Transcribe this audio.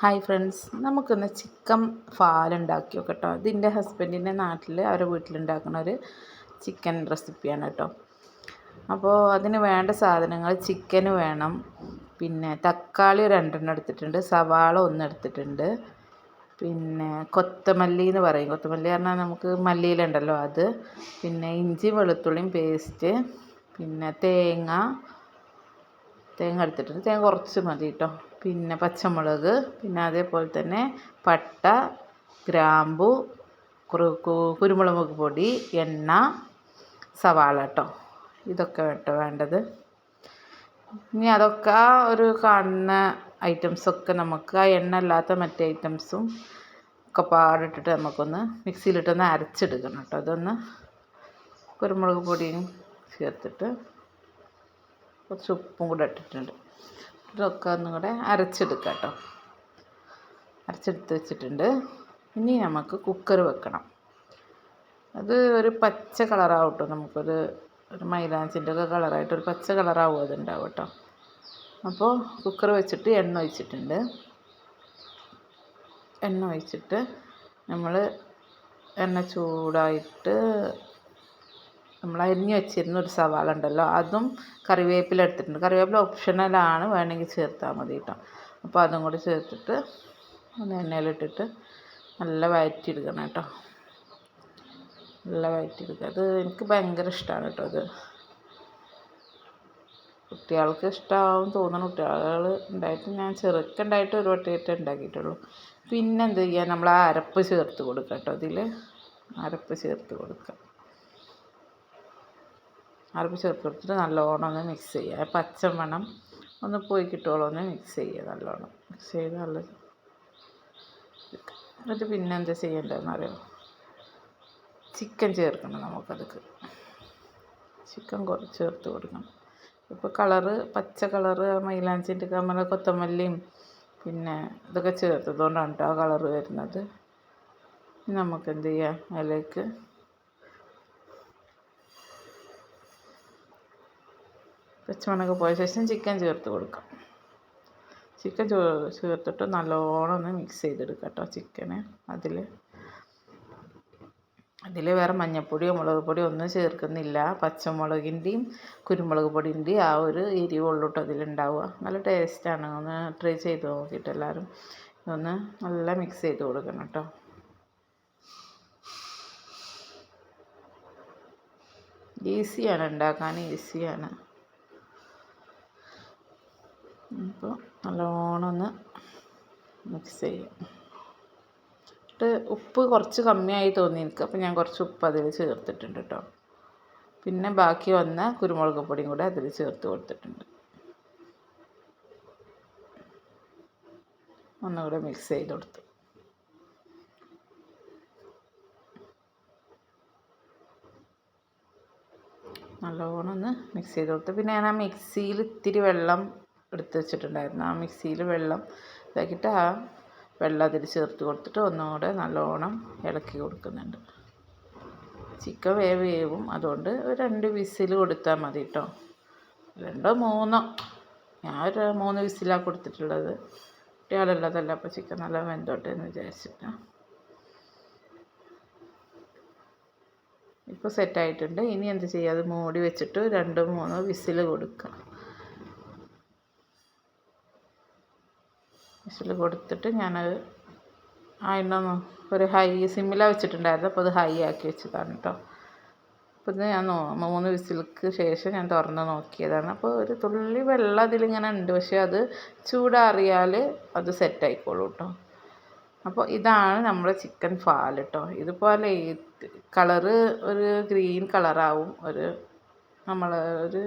Hi friends നമുക്കൊന്ന് chicken phaal കേട്ടോ. ഇതിന്റെ ഹസ്ബൻഡിന്റെ നാട്ടിൽ അവരുടെ വീട്ടിലുണ്ടാക്കുന്ന ഒരു ചിക്കൻ റെസിപ്പിയാണ് കേട്ടോ. അപ്പോൾ അതിന് വേണ്ട സാധനങ്ങൾ ചിക്കന് വേണം. പിന്നെ തക്കാളി രണ്ടെണ്ണം എടുത്തിട്ടുണ്ട് സവാള ഒന്ന് എടുത്തിട്ടുണ്ട്. പിന്നെ കൊത്തമല്ലി എന്ന് പറയും. കൊത്തമല്ലി പറഞ്ഞാൽ നമുക്ക് മല്ലിയിലുണ്ടല്ലോ അത്. പിന്നെ ഇഞ്ചി വെളുത്തുള്ളിയും പേസ്റ്റ്. പിന്നെ തേങ്ങ തേങ്ങ എടുത്തിട്ടുണ്ട് തേങ്ങ കുറച്ച് മതി കേട്ടോ പിന്നെ പച്ചമുളക് പിന്നെ അതേപോലെ തന്നെ പട്ട ഗ്രാമ്പു കുരുമുളക് പൊടി എണ്ണ സവാള കേട്ടോ ഇതൊക്കെ കേട്ടോ വേണ്ടത്. ഇനി അതൊക്കെ ഒരു കാണുന്ന ഐറ്റംസൊക്കെ നമുക്ക് ആ എണ്ണ അല്ലാത്ത മറ്റേ ഐറ്റംസും ഒക്കെ പാടിട്ടിട്ട് നമുക്കൊന്ന് മിക്സിയിലിട്ടൊന്ന് അരച്ചെടുക്കണം കേട്ടോ അതൊന്ന് കുരുമുളക് പൊടിയും ചേർത്തിട്ട് കുറച്ച് ഉപ്പും കൂടെ ഇട്ടിട്ടുണ്ട്. ഇതൊക്കെ ഒന്നും കൂടെ അരച്ചെടുക്കാം കേട്ടോ. അരച്ചെടുത്ത് വെച്ചിട്ടുണ്ട്. ഇനി നമുക്ക് കുക്കർ വെക്കണം. അത് ഒരു പച്ച കളറാവും കേട്ടോ. നമുക്കൊരു ഒരു മൈലാഞ്ചിന്റെ ഒക്കെ കളറായിട്ട് ഒരു പച്ച കളറാവും അതുണ്ടാവും കേട്ടോ. അപ്പോൾ കുക്കർ വെച്ചിട്ട് എണ്ണ ഒഴിച്ചിട്ടുണ്ട്. എണ്ണ ഒഴിച്ചിട്ട് നമ്മൾ എണ്ണ ചൂടായിട്ട് നമ്മൾ അരിഞ്ഞ് വെച്ചിരുന്ന ഒരു സവാള ഉണ്ടല്ലോ അതും കറിവേപ്പില എടുത്തിട്ടുണ്ട്. കറിവേപ്പില ഓപ്ഷണലാണ് വേണമെങ്കിൽ ചേർത്താൽ മതി കേട്ടോ. അപ്പോൾ അതും കൂടി ചേർത്തിട്ട് ഒന്ന് എണ്ണയിലിട്ടിട്ട് നല്ല വഴറ്റിയെടുക്കണം കേട്ടോ. നല്ല വഴറ്റിയെടുക്കുക അത് എനിക്ക് ഭയങ്കര ഇഷ്ടമാണ് കേട്ടോ അത്. കുട്ടികൾക്ക് ഇഷ്ടമാവും തോന്നുന്നു. കുട്ടികൾ ഉണ്ടായിട്ട് ഞാൻ ചെറുക്കുണ്ടായിട്ട് ഒരു വട്ടിയിട്ട് ഉണ്ടാക്കിയിട്ടുള്ളൂ. പിന്നെ എന്ത് ചെയ്യുക നമ്മൾ അരപ്പ് ചേർത്ത് കൊടുക്കുക കേട്ടോ അതിൽ. അരപ്പ് ചേർത്ത് കൊടുക്കുക. അരപ്പ് ചേർത്ത് കൊടുത്തിട്ട് നല്ലോണം ഒന്ന് മിക്സ് ചെയ്യുക. പച്ചമണം ഒന്ന് പോയി കിട്ടുമോളം ഒന്ന് മിക്സ് ചെയ്യുക നല്ലോണം. മിക്സ് ചെയ്ത് നല്ല എന്നിട്ട് പിന്നെ എന്താ ചെയ്യേണ്ടതെന്ന് അറിയാമോ ചിക്കൻ ചേർക്കണം നമുക്കതൊക്കെ. ചിക്കൻ കുറച്ച് ചേർത്ത് കൊടുക്കണം. ഇപ്പോൾ കളറ് പച്ച കളറ് മൈലാഞ്ചിന്റെ കമ്മല കൊത്തമല്ലിയും പിന്നെ ഇതൊക്കെ ചേർത്തതുകൊണ്ടാണ് കേട്ടോ ആ കളറ് വരുന്നത്. നമുക്ക് എന്ത് ചെയ്യാം? അതിലേക്ക് പച്ചമണമൊക്കെ പോയ. ശേഷം ചിക്കൻ ചേർത്ത് കൊടുക്കാം. ചിക്കൻ ചേർത്തിട്ട് നല്ലോണം ഒന്ന് മിക്സ് ചെയ്തെടുക്കാം കേട്ടോ ചിക്കന് അതിൽ അതിൽ വേറെ മഞ്ഞൾപ്പൊടിയോ മുളക് പൊടിയോ ഒന്നും ചേർക്കുന്നില്ല. പച്ചമുളകിന്റെയും കുരുമുളക് പൊടിന്റെയും ആ ഒരു എരിവുള്ളൂട്ടോ അതിലുണ്ടാവുക. നല്ല ടേസ്റ്റാണ് ഒന്ന് ട്രൈ ചെയ്ത് നോക്കിയിട്ട് എല്ലാവരും ഒന്ന് നല്ല മിക്സ് ചെയ്ത് കൊടുക്കണം കേട്ടോ. ഈസിയാണ് ഉണ്ടാക്കാൻ ഈസിയാണ് അപ്പോൾ നല്ലോണം ഒന്ന് മിക്സ് ചെയ്യാം. എന്നിട്ട് ഉപ്പ് കുറച്ച് കമ്മിയായി തോന്നി എനിക്ക്. അപ്പോൾ ഞാൻ കുറച്ച് ഉപ്പ് അതിൽ ചേർത്തിട്ടുണ്ട് കേട്ടോ. പിന്നെ ബാക്കി വന്ന കുരുമുളക് പൊടിയും കൂടെ അതിൽ ചേർത്ത് കൊടുത്തിട്ടുണ്ട്. ഒന്നുകൂടെ മിക്സ് ചെയ്ത് കൊടുത്തു. നല്ലോണം ഒന്ന് മിക്സ് ചെയ്ത് കൊടുത്തു. പിന്നെ ഞാൻ ആ മിക്സിയിൽ ഇത്തിരി വെള്ളം എടുത്ത് വെച്ചിട്ടുണ്ടായിരുന്നു. ആ മിക്സിയിൽ വെള്ളം ഇതാക്കിയിട്ട് ആ വെള്ളം അതിൽ ചേർത്ത് കൊടുത്തിട്ട് ഒന്നുകൂടെ നല്ലോണം ഇളക്കി കൊടുക്കുന്നുണ്ട്. ചിക്കൻ വേവ് വേവും അതുകൊണ്ട് ഒരു രണ്ട് വിസിൽ കൊടുത്താൽ മതി കേട്ടോ. രണ്ടോ മൂന്നോ. ഞാൻ ഒരു മൂന്ന് വിസിലാണ് കൊടുത്തിട്ടുള്ളത്. കുട്ടികളുള്ളതല്ല അപ്പോൾ ചിക്കൻ നല്ല വെന്തോട്ടെ എന്ന് വിചാരിച്ചിട്ടാണ് ഇപ്പോൾ സെറ്റായിട്ടുണ്ട് ഇനി എന്ത് ചെയ്യുക അത് മൂടി വെച്ചിട്ട് രണ്ടോ മൂന്നോ വിസിൽ കൊടുക്കുക വിസിൽ കൊടുത്തിട്ട് ഞാനത് അതിനൊന്ന് ഒരു ഹൈ സിമ്മിലാണ് വെച്ചിട്ടുണ്ടായിരുന്നത്. അപ്പോൾ അത് ഹൈ ആക്കി വെച്ചതാണ് കേട്ടോ അപ്പോൾ ഇത് ഞാൻ മൂന്ന് വിസിൽക്ക് ശേഷം ഞാൻ തുറന്ന് നോക്കിയതാണ്. അപ്പോൾ ഒരു തുള്ളി വെള്ളം അതിലിങ്ങനെ ഉണ്ട്. പക്ഷേ അത് ചൂടാറിയാൽ അത് സെറ്റായിക്കോളൂ കേട്ടോ അപ്പോൾ ഇതാണ് നമ്മുടെ ചിക്കൻ ഫാൽ കേട്ടോ ഇതുപോലെ കളറ് ഒരു ഗ്രീൻ കളറാവും. ഒരു നമ്മൾ ഒരു